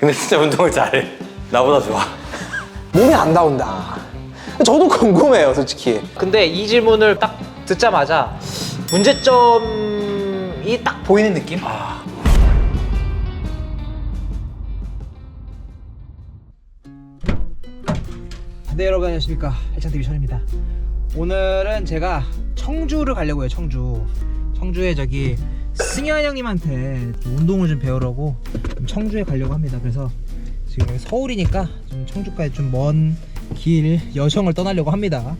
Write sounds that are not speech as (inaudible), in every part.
근데 진짜 운동을 잘해. 나보다 좋아. 몸이 안 나온다. 저도 궁금해요, 솔직히. 근데 이 질문을 딱 듣자마자 문제점이 딱 보이는 느낌? 아. 네 여러분 안녕하십니까 해창TV 션입니다 오늘은 제가 청주를 가려고 해요 청주 청주에 저기 승현 형님한테 좀 운동을 좀 배우려고 좀 청주에 가려고 합니다 그래서 지금 서울이니까 좀 청주까지 좀 먼 길 여정을 떠나려고 합니다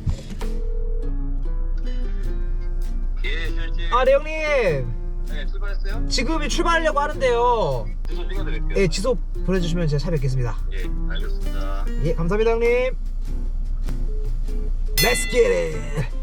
예, 실지. 아 네 형님 네, 출발했어요? 지금이 출발하려고 하는데요 주소 찍어드릴게요. 예 지소 보내주시면 제가 찾아뵙겠습니다 예, 알겠습니다. 예, 감사합니다, 형님. Let's get it.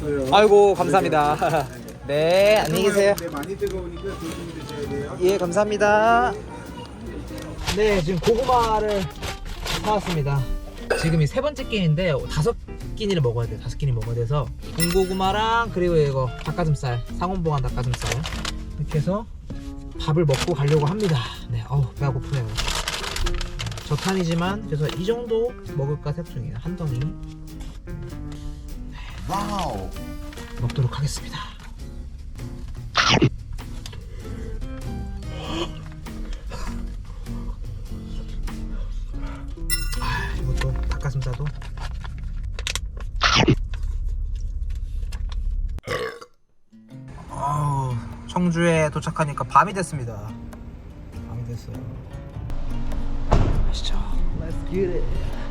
넣었어요. 아이고, 감사합니다. 네, 안녕히 계세요. 네, 많이 뜨거우니까 조심히 드셔야 돼요. 예, 감사합니다. 네, 지금 고구마를 사왔습니다. 지금이 세 번째 끼니인데 다섯 끼니를 먹어야 돼요. 다섯 끼니 먹어야 돼서 군고구마랑 그리고 이거 닭가슴살, 상온보관 닭가슴살 이렇게 해서 밥을 먹고 가려고 합니다. 네, 어우 배가 고프네요. 저탄이지만 그래서 이 정도 먹을까 생각 중이에요. 한 덩이. 와우. 먹도록 하겠습니다. 아, 이것도 닭가슴살도. 어우, 청주에 도착하니까 밤이 됐습니다. 밤이 됐어요. 가시죠. Let's get it.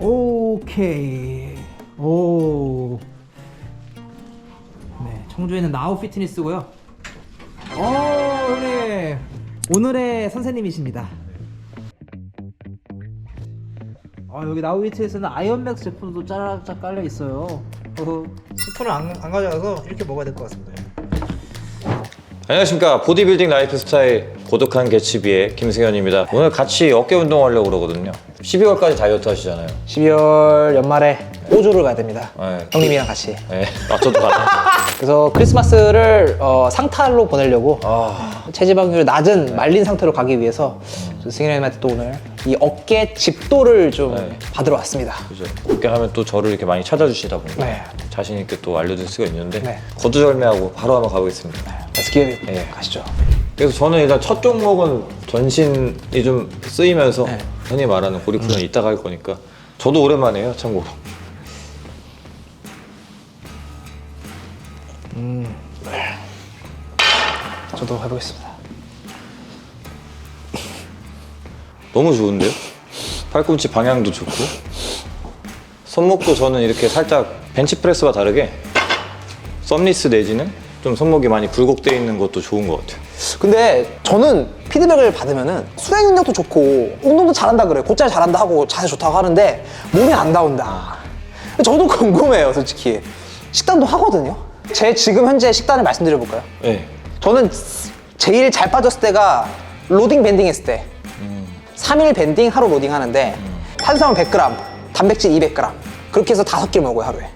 오케이. 오. 네, 청주에는 나우 피트니스고요. 어, 형님. 오늘의 선생님이십니다. 아, 여기 나우 피트니스는 아이언맥스 제품도 짜라짝 깔려 있어요. 어, 스푼을 안, 안 가져와서 이렇게 먹어야 될 것 같습니다. 안녕하십니까. 보디빌딩 라이프 스타일 고독한 개츠비의 김승현입니다. 오늘 같이 어깨 운동하려고 그러거든요. 12월까지 다이어트 하시잖아요. 12월 연말에 호주를 가야 됩니다. 네. 형님이랑 같이. 네. 아, 저도 가요. (laughs) 그래서 크리스마스를 어, 상탈로 보내려고 아, 체지방률 낮은 말린 상태로 가기 위해서 승현 형님한테 또 오늘 이 어깨 집도를 좀 네. 받으러 왔습니다. 그죠. 어깨 하면 또 저를 이렇게 많이 찾아주시다 보니까 네. 자신 있게 또 알려줄 수가 있는데 네. 거두절미하고 바로 한번 가보겠습니다. Let's get it. 네. 가시죠. 그래서 저는 일단 첫 종목은 전신이 좀 쓰이면서 네. 흔히 말하는 고리프는 이따가 할 거니까 저도 오랜만에 해요 참고로 저도 해보겠습니다. 너무 좋은데요? 팔꿈치 방향도 좋고 손목도 저는 이렇게 살짝 벤치프레스와 다르게 썸리스 내지는 좀 손목이 많이 굴곡돼 있는 것도 좋은 것 같아요 근데 저는 피드백을 받으면은 수행 능력도 좋고 운동도 잘한다 그래. 곧잘 잘한다 하고 자세 좋다고 하는데 몸이 안 나온다. 저도 (laughs) 궁금해요, 솔직히. 식단도 하거든요. 제 지금 현재 식단을 말씀드려 볼까요? 네. 저는 제일 잘 빠졌을 때가 로딩 밴딩 했을 때. 3일 밴딩 하루 로딩 하는데 탄수화물 100g, 단백질 200g. 그렇게 해서 다섯 끼를 먹어요, 하루에.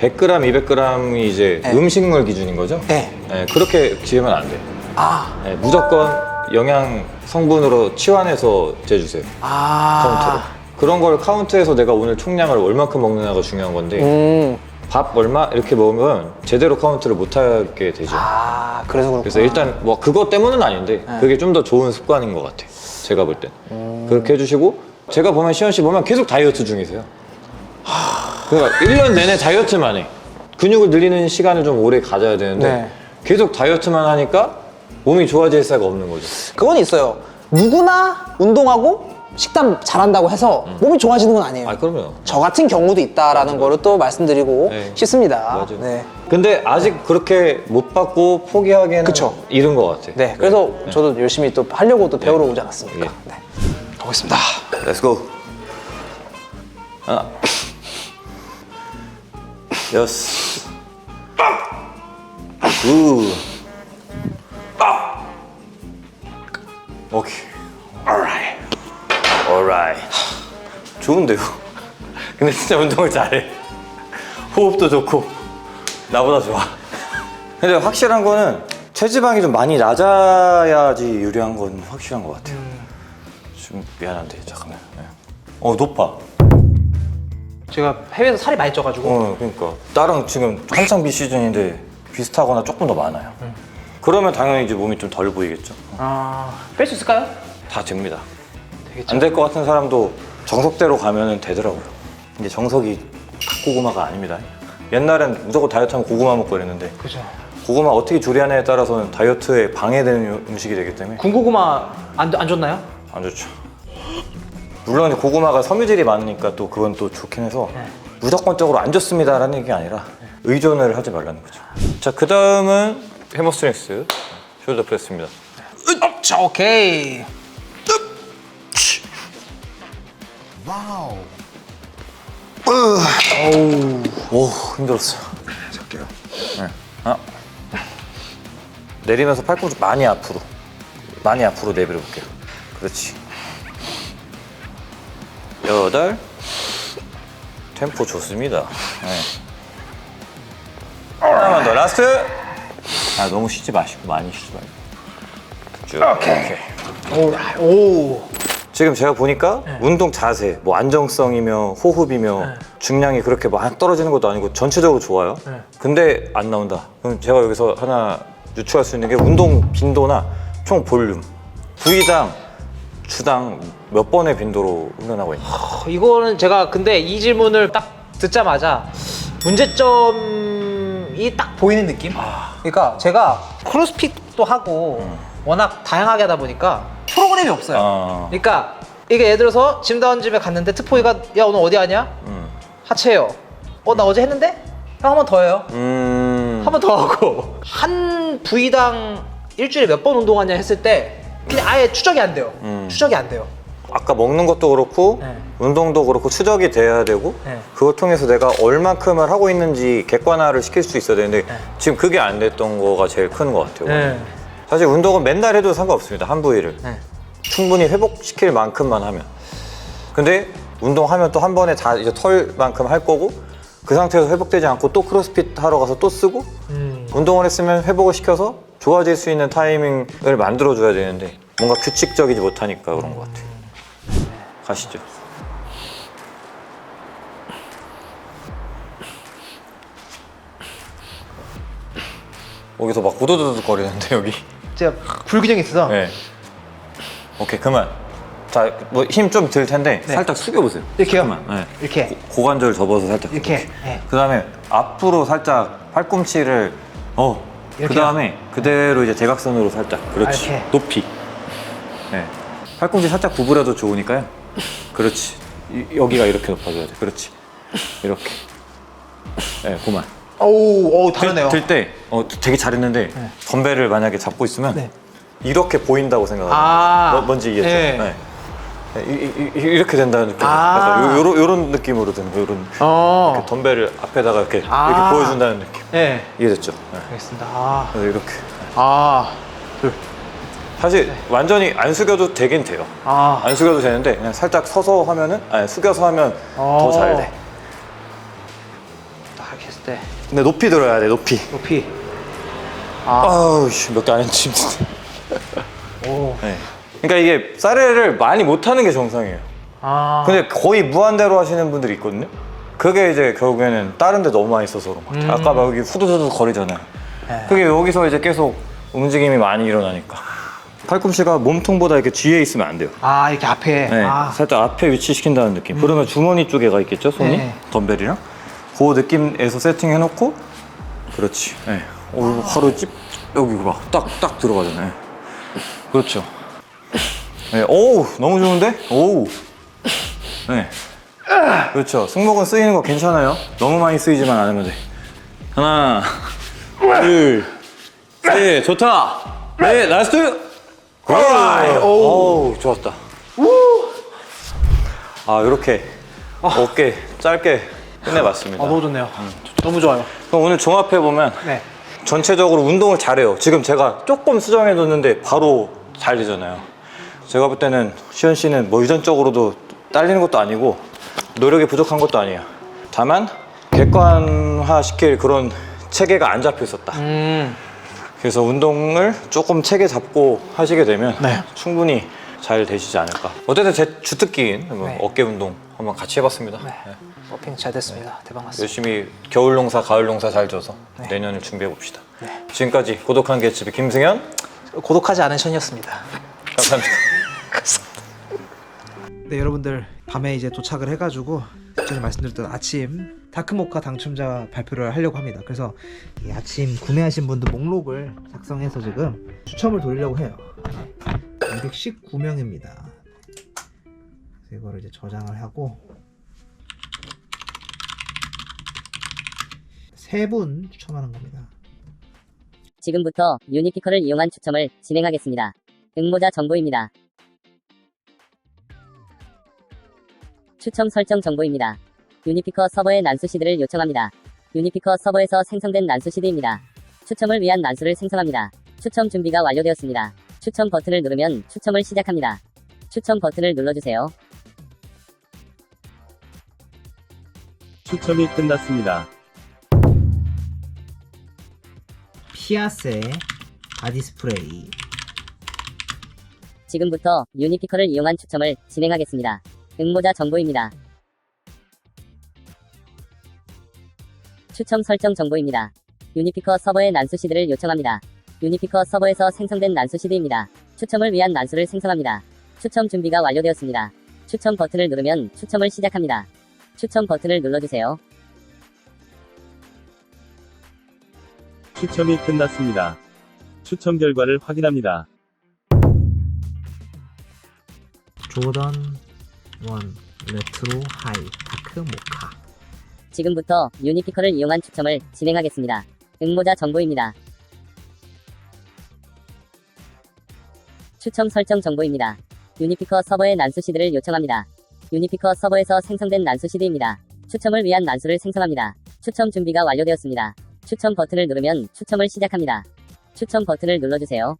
100g, 200g이 이제 네. 음식물 기준인 거죠? 네. 네, 그렇게 지으면 안 돼요 아. 네, 무조건 영양 성분으로 치환해서 재주세요 카운트로 아. 그런 걸 카운트해서 내가 오늘 총량을 얼마큼 먹느냐가 중요한 건데 음. 밥 얼마 이렇게 먹으면 제대로 카운트를 못 하게 되죠. 아, 그래서 그렇구나. 그래서 일단 뭐 그것 때문은 아닌데 그게 좀 더 좋은 습관인 것 같아요. 제가 볼 땐. 그렇게 해주시고 제가 보면 시현 씨 보면 계속 다이어트 중이세요. 그러니까 1년 내내 다이어트만 해. 근육을 늘리는 시간을 좀 오래 가져야 되는데 네. 계속 다이어트만 하니까 몸이 좋아질 수가 없는 거죠. 그건 있어요. 누구나 운동하고 식단 잘한다고 해서 몸이 좋아지는 건 아니에요. 아 그럼요. 저 같은 경우도 있다라는 거를 또 말씀드리고 네. 싶습니다. 맞아요. 네. 근데 아직 그렇게 못 받고 포기하기에는 그쵸. 이른 것 같아요. 네. 그래서 저도 열심히 또 하려고 또 배우러 오지 않았습니까? 예. 네. 가보겠습니다. Let's go. 하나, 여섯. 구. 오케이. alright. alright. 좋은데요? (laughs) 근데 진짜 운동을 잘해. 호흡도 좋고 나보다 좋아. 근데 확실한 거는 체지방이 좀 많이 낮아야지 유리한 건 확실한 것 같아요. 좀 미안한데 잠깐만. 네. 어 높아. 제가 해외에서 살이 많이 쪄가지고 어 그러니까 나랑 지금 한창 비시즌인데 비슷하거나 조금 더 많아요. 그러면 당연히 이제 몸이 좀 덜 보이겠죠. 아 뺄 수 있을까요? 다 됩니다. 되겠죠. 안 될 것 같은 사람도 정석대로 가면은 되더라고요. 이게 정석이 닭고구마가 아닙니다. 옛날엔 무조건 다이어트하면 고구마 먹고 그랬는데 그죠. 고구마 어떻게 조리하냐에 따라서는 다이어트에 방해되는 음식이 되기 때문에 군고구마 안, 안 좋나요? 안 좋죠. 물론 고구마가 섬유질이 많으니까 또 그건 또 좋긴 해서 네. 무조건적으로 안 좋습니다라는 얘기가 아니라 의존을 하지 말라는 거죠. 자, 그 다음은 해머스트렝스 숄더 프레스입니다. 자 오케이. 오, 힘들었어요. 할게요. 네. 하나. 내리면서 팔꿈치 많이 앞으로. 많이 앞으로 내밀어 볼게요. 그렇지. 여덟. 템포 좋습니다. 네. 하나만 더. 라스트. 아, 너무 쉬지 마시고 많이 쉬지 말고. 쭉. 오케이. 오라이. 오. 지금 제가 보니까 운동 자세, 뭐 안정성이며 호흡이며 네. 중량이 그렇게 막 떨어지는 것도 아니고 전체적으로 좋아요. 네. 근데 안 나온다. 그럼 제가 여기서 하나 유추할 수 있는 게 운동 빈도나 총 볼륨, 부위당, 주당 몇 번의 빈도로 훈련하고 있나. 어, 이거는 제가 근데 이 질문을 딱 듣자마자 문제점이 딱 보이는 느낌? 그러니까 제가 크로스핏 도 하고 워낙 다양하게 하다 보니까 프로그램이 없어요. 아. 그러니까 이게 예를 들어서 짐다운 집에 갔는데 트포이가 야 오늘 어디 하냐? 음. 하체요. 어 나 어제 했는데? 형한번 더 해요. 음. 한 번 더 하고 한 부위당 일주일에 몇 번 운동하냐 했을 때 그냥 아예 추적이 안 돼요. 음. 추적이 안 돼요. 아까 먹는 것도 그렇고 네. 운동도 그렇고 추적이 돼야 되고 네. 그걸 통해서 내가 얼만큼을 하고 있는지 객관화를 시킬 수 있어야 되는데 네. 지금 그게 안 됐던 거가 제일 큰 것 같아요. 네. 사실 운동은 맨날 해도 상관없습니다. 한 부위를. 네. 충분히 회복시킬 만큼만 하면. 근데 운동하면 또 한 번에 다 이제 털만큼 할 거고 그 상태에서 회복되지 않고 또 크로스핏 하러 가서 또 쓰고 음. 운동을 했으면 회복을 시켜서 좋아질 수 있는 타이밍을 만들어 줘야 되는데 뭔가 규칙적이지 못하니까 그런 것 같아요. 가시죠. 여기서 막 구두두두 거리는데 여기. 제가 불균형이 있어서 네. 오케이 그만. 자, 뭐 힘 좀 들 텐데 네. 살짝 숙여 보세요. 이렇게요? 네. 이렇게 고, 관절 접어서 살짝. 이렇게. 네. 그다음에 앞으로 살짝 팔꿈치를 어. 이렇게요? 그다음에 그대로 이제 대각선으로 살짝. 그렇지. 아, 이렇게. 높이. 네. 팔꿈치 살짝 구부려도 좋으니까요. 그렇지. 이- 여기가 이렇게 높아져야 돼. 그렇지. 이렇게. 네, 그만. 오우 오 다르네요. 들때 어, 되게 잘했는데 네. 덤벨을 만약에 잡고 있으면 네. 이렇게 보인다고 생각하는 아. 거예요. 뭔지 이해했죠? 네. 네. 이, 렇게 된다는 느낌. 아. 약간 요, 요, 요런 느낌으로 되는 거, 요런 어. 이렇게 덤벨을 앞에다가 이렇게, 아. 이렇게 보여준다는 느낌. 네. 이해됐죠? 네. 알겠습니다. 아. 그래서 이렇게. 아. 둘. 사실 완전히 안 숙여도 되긴 돼요. 아. 안 숙여도 되는데 그냥 살짝 서서 하면은 아니 숙여서 하면 어. 더잘 돼. 딱 했을 때 근데 높이 들어야 돼, 높이. 높이. 아우 씨, 몇개 안 했지. 오. 네. 그러니까 이게 사례를 많이 못 하는 게 정상이에요. 아. 근데 거의 무한대로 하시는 분들이 있거든요. 그게 이제 결국에는 다른 데 너무 많이 써서 그런 것 같아요. 아까 막 여기 후두두두 거리잖아요. 네. 그게 여기서 이제 계속 움직임이 많이 일어나니까. 팔꿈치가 몸통보다 이렇게 뒤에 있으면 안 돼요. 아 이렇게 앞에. 네, 아. 살짝 앞에 위치시킨다는 느낌. 그러면 주머니 쪽에 가 있겠죠, 손이? 네. 덤벨이랑. 그 느낌에서 세팅해놓고, 그렇지. 네. 오, 바로 찝, 여기 막 딱, 딱 들어가잖아요. 그렇죠. 네, 오우, 너무 좋은데? 오우. 네. 그렇죠. 승모근 쓰이는 거 괜찮아요. 너무 많이 쓰이지만 않으면 돼. 하나, 둘, 셋, 좋다. 네, 라스트. 오, 오, 좋았다. 아, 이렇게 어깨 짧게 끝내봤습니다. 아, 너무 좋네요. 너무 좋아요. 그럼 오늘 종합해 보면 네. 전체적으로 운동을 잘해요. 지금 제가 조금 수정해뒀는데 바로 잘 되잖아요. 제가 볼 때는 시현 씨는 뭐 유전적으로도 딸리는 것도 아니고 노력이 부족한 것도 아니에요. 다만 객관화 시킬 그런 체계가 안 잡혀 있었다. 음. 그래서 운동을 조금 체계 잡고 하시게 되면 네. 충분히 잘 되시지 않을까. 어쨌든 제 주특기인 뭐 네. 어깨 운동 한번 같이 해봤습니다. 네. 버핑 잘 됐습니다. 대박 났습니다. 열심히 겨울 농사, 가을 농사 잘 져서 네. 내년을 준비해 봅시다. 지금까지 고독한 개츠비 김승현 고독하지 않은 션이었습니다. (laughs) 감사합니다. 네 여러분들 밤에 이제 도착을 해가지고 전에 말씀드렸던 아침 다크모카 당첨자 발표를 하려고 합니다. 그래서 이 아침 구매하신 분들 목록을 작성해서 지금 추첨을 돌리려고 해요. 219명입니다. 그래서 이거를 이제 저장을 하고 세 분 추첨하는 겁니다. 지금부터 유니피커를 이용한 추첨을 진행하겠습니다. 응모자 정보입니다. 추첨 설정 정보입니다. 유니피커 서버에 난수 시드를 요청합니다. 유니피커 서버에서 생성된 난수 시드입니다. 추첨을 위한 난수를 생성합니다. 추첨 준비가 완료되었습니다. 추첨 버튼을 누르면 추첨을 시작합니다. 추첨 버튼을 눌러주세요. 추첨이 끝났습니다. 피아세 바디 스프레이 지금부터 유니피커를 이용한 추첨을 진행하겠습니다. 응모자 정보입니다. 추첨 설정 정보입니다. 유니피커 서버에 난수 시드를 요청합니다. 유니피커 서버에서 생성된 난수 시드입니다. 추첨을 위한 난수를 생성합니다. 추첨 준비가 완료되었습니다. 추첨 버튼을 누르면 추첨을 시작합니다. 추첨 버튼을 눌러주세요. 추첨이 끝났습니다. 추첨 결과를 확인합니다. 조던 원 레트로 하이 다크 모카 지금부터 유니피커를 이용한 추첨을 진행하겠습니다. 응모자 정보입니다. 추첨 설정 정보입니다. 유니피커 서버에 난수 시드를 요청합니다. 유니피커 서버에서 생성된 난수 시드입니다. 추첨을 위한 난수를 생성합니다. 추첨 준비가 완료되었습니다. 추첨 버튼을 누르면 추첨을 시작합니다. 추첨 버튼을 눌러주세요.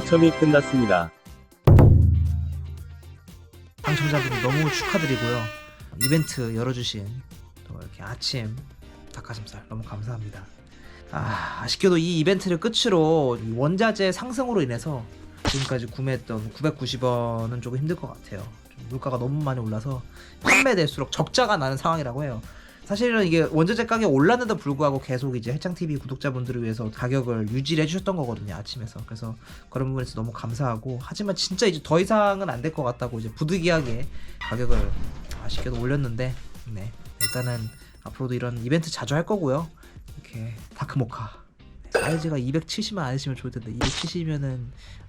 추첨이 끝났습니다. 당첨자분 너무 축하드리고요. 이벤트 열어주신 또 이렇게 아침 닭가슴살 너무 감사합니다. 아, 아쉽게도 이 이벤트를 끝으로 이 원자재 상승으로 인해서 지금까지 구매했던 990원은 조금 힘들 것 같아요. 좀 물가가 너무 많이 올라서 판매 될수록 적자가 나는 상황이라고 해요. 사실은 이게 원자재 가격이 올랐는데도 불구하고 계속 이제 해창TV 구독자분들을 위해서 가격을 유지를 해주셨던 거거든요 아침에서. 그래서 그런 부분에서 너무 감사하고 하지만 진짜 이제 더 이상은 안 될 것 같다고 이제 부득이하게 가격을 아쉽게도 올렸는데 네 일단은 앞으로도 이런 이벤트 자주 할 거고요. 이렇게 다크모카. 사이즈가 270만 아니시면 좋을 텐데 270이면은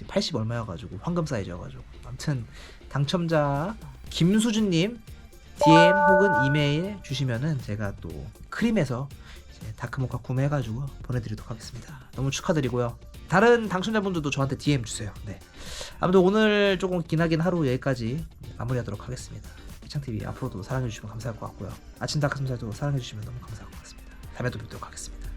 80 얼마여가지고 황금 사이즈여가지고. 아무튼 당첨자 김수준님 DM 혹은 이메일 주시면은 제가 또 크림에서 다크모카 구매해가지고 보내드리도록 하겠습니다. 너무 축하드리고요. 다른 당첨자분들도 저한테 DM 주세요. 네. 아무튼 오늘 조금 기나긴 하루 여기까지 마무리하도록 하겠습니다. 이창TV 앞으로도 사랑해주시면 감사할 것 같고요. 아침 닭가슴살도 사랑해주시면 너무 감사할 것 같습니다. 다음에 또 뵙도록 하겠습니다.